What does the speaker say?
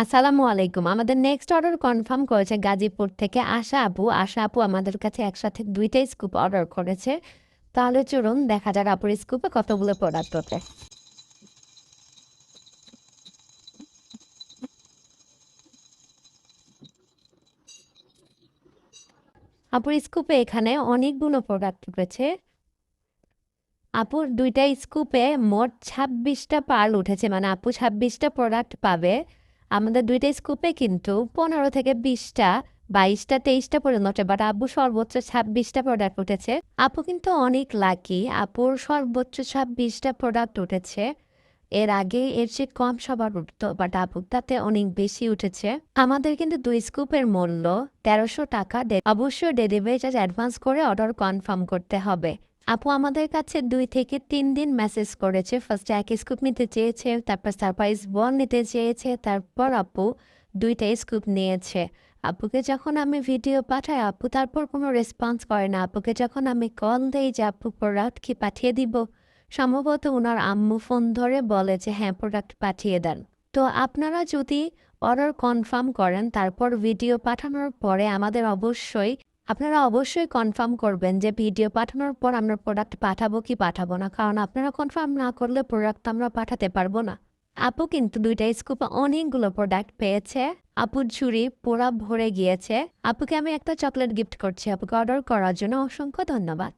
আসসালামু আলাইকুম। আমাদের নেক্সট অর্ডার কনফার্ম করেছে গাজীপুর থেকে আশা আপু। আশা আপু আমাদের কাছে একসাথে দুইটাই স্কুপ অর্ডার করেছে। তাহলে চলুন দেখা যাক আপুর স্কুপে কতগুলো প্রোডাক্ট ওঠে আপুর স্কুপে এখানে অনেকগুলো প্রোডাক্ট উঠেছে আপুর দুইটা স্কুপে মোট ছাব্বিশটা পার্ল উঠেছে। মানে আপু ছাব্বিশটা প্রোডাক্ট পাবে। আমাদের দুইটা স্কুপে কিন্তু পনেরো থেকে বিশটা, বাইশটা, তেইশটা পর্যন্ত বাট আপু সর্বোচ্চ ছাব্বিশটা প্রোডাক্ট উঠেছে। আপু কিন্তু অনেক লাকি আপুর সর্বোচ্চ ছাব্বিশটা প্রোডাক্ট উঠেছে। এর আগে এর চেয়ে কম সবার উঠতো বাট আপুর তাতে অনেক বেশি উঠেছে। আমাদের কিন্তু দুই স্কুপের মূল্য তেরোশো টাকা, অবশ্যই ডেলিভারি চার্জ অ্যাডভান্স করে অর্ডার কনফার্ম করতে হবে। আপু আমাদের কাছে দুই থেকে তিন দিন মেসেজ করেছে। ফার্স্টে এক স্কুপ নিতে চেয়েছে, তারপর সারপ্রাইজ বল নিতে চেয়েছে, তারপর আপু দুইটা স্কুপ নিয়েছে। আপুকে যখন আমি ভিডিও পাঠাই, আপু তারপর কোনো রেসপন্স করে না। আপুকে যখন আমি কল দেই যে, আপু প্রোডাক্ট কি পাঠিয়ে দিব? সম্ভবত ওনার আম্মু ফোন ধরে বলে যে হ্যাঁ প্রোডাক্ট পাঠিয়ে দেন। তো আপনারা যদি অর্ডার কনফার্ম করেন, তারপর ভিডিও পাঠানোর পরে আমাদের অবশ্যই আপনারা অবশ্যই কনফার্ম করবেন যে ভিডিও পাঠানোর পর আমরা প্রোডাক্ট পাঠাবো কি পাঠাবো না, কারণ আপনারা কনফার্ম না করলে প্রোডাক্ট আমরা পাঠাতে পারব না। আপু কিন্তু দুইটা স্কুপে অনেকগুলো প্রোডাক্ট পেয়েছে। আপুর ঝুড়ি পোড়া ভরে গিয়েছে। আপুকে আমি একটা চকলেট গিফট করছি, আপুকে অর্ডার করার জন্য অসংখ্য ধন্যবাদ।